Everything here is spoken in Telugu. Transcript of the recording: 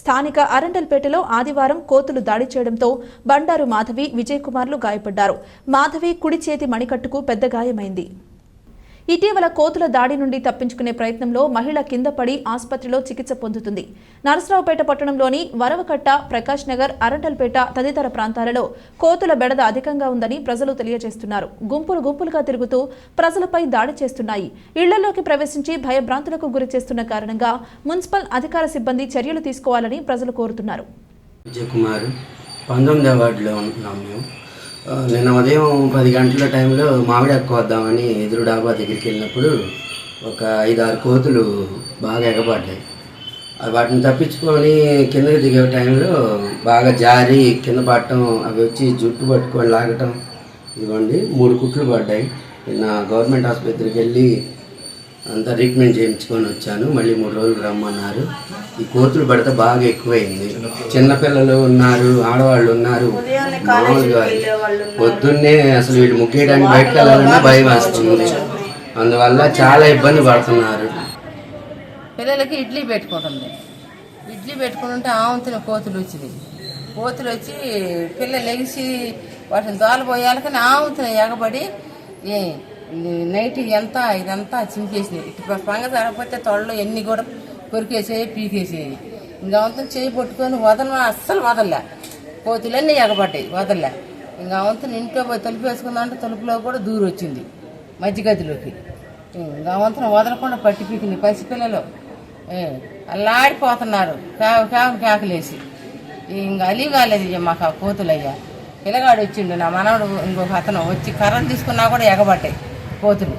స్థానిక అరండల్పేటలో ఆదివారం కోతులు దాడి చేయడంతో బండారు మాధవి విజయ్ కుమార్లు గాయపడ్డారు. మాధవి కుడి చేతి మణికట్టుకు పెద్ద గాయమైంది. ఇటీవల కోతుల దాడి నుండి తప్పించుకునే ప్రయత్నంలో మహిళ కింద పడి ఆసుపత్రిలో చికిత్స పొందుతుంది. నరసరావుపేట పట్టణంలోని వరవకట్ట ప్రకాష్ నగర్ అరటల్పేట తదితర ప్రాంతాలలో కోతుల బెడద అధికంగా ఉందని ప్రజలు తెలియజేస్తున్నారు. గుంపులు గుంపులుగా తిరుగుతూ ప్రజలపై దాడి చేస్తున్నాయి. ఇళ్ళలోకి ప్రవేశించి భయభ్రాంతులకు గురి చేస్తున్న కారణంగా మున్సిపల్ అధికార సిబ్బంది చర్యలు తీసుకోవాలని ప్రజలు కోరుతున్నారు. విజయకుమార్ వార్డులో మేము. నిన్న ఉదయం పది గంటల టైంలో మామిడి అక్క వద్దామని ఎదురు డాబా దగ్గరికి వెళ్ళినప్పుడు ఒక ఐదారు కోతులు బాగా ఎగబడ్డాయి. అవి వాటిని తప్పించుకొని కిందకి దిగే టైంలో బాగా జారి కింద పడటం అవి వచ్చి జుట్టు పట్టుకొని లాగటం ఇవ్వండి మూడు కుట్లు పడ్డాయి. నిన్న గవర్నమెంట్ ఆసుపత్రికి వెళ్ళి అంతా ట్రీట్మెంట్ చేయించుకొని వచ్చాను. మళ్ళీ మూడు రోజులు రమ్మన్నారు. ఈ కోతులు పడితే బాగా ఎక్కువైంది. చిన్నపిల్లలు ఉన్నారు ఆడవాళ్ళు ఉన్నారు. మామూలుగా పొద్దున్నే అసలు వీళ్ళు ముగ్గేయడానికి బయటకు వెళ్ళాలన్నా భయం వేస్తుంది. అందువల్ల చాలా ఇబ్బంది పడుతున్నారు. పిల్లలకి ఇడ్లీ పెట్టుకుంటుంది ఇడ్లీ పెట్టుకుంటుంటే ఆవంతున కోతులు వచ్చింది కోతులు వచ్చి పిల్లలు ఎగిసి వాటిని దోలపోయాలకని ఆవంతున ఎగబడి ఏ నైట్ ఎంత ఇదంతా చింపేసినాయి. ఇప్పుడు పంగ జరగకపోతే తొడలు ఎన్ని కూడా కొరికేసేవి పీకేసేవి ఇంకా అంతా చేయి పట్టుకొని వదల అస్సలు వదలలే. కోతులన్నీ ఎగబడ్డాయి వదలలే. ఇంకా అవంతా ఇంట్లో పోయి తలుపు వేసుకుందామంటే తలుపులో కూడా దూరం వచ్చింది మధ్యగదిలోకి. ఇంకా అవంతం వదలకుండా పట్టి పీకింది పసిపిల్లలు. అల్లాడిపోతున్నారు కేవ కేవ కేకలేసి. ఇంకా అలీ కాలేదు ఇక మాకు ఆ కోతులయ్యా. పిల్లగాడు వచ్చిండు నా మనవడు ఇంకొక అతను వచ్చి కర్రలు తీసుకున్నా కూడా ఎగబడ్డాయి. పోతుంది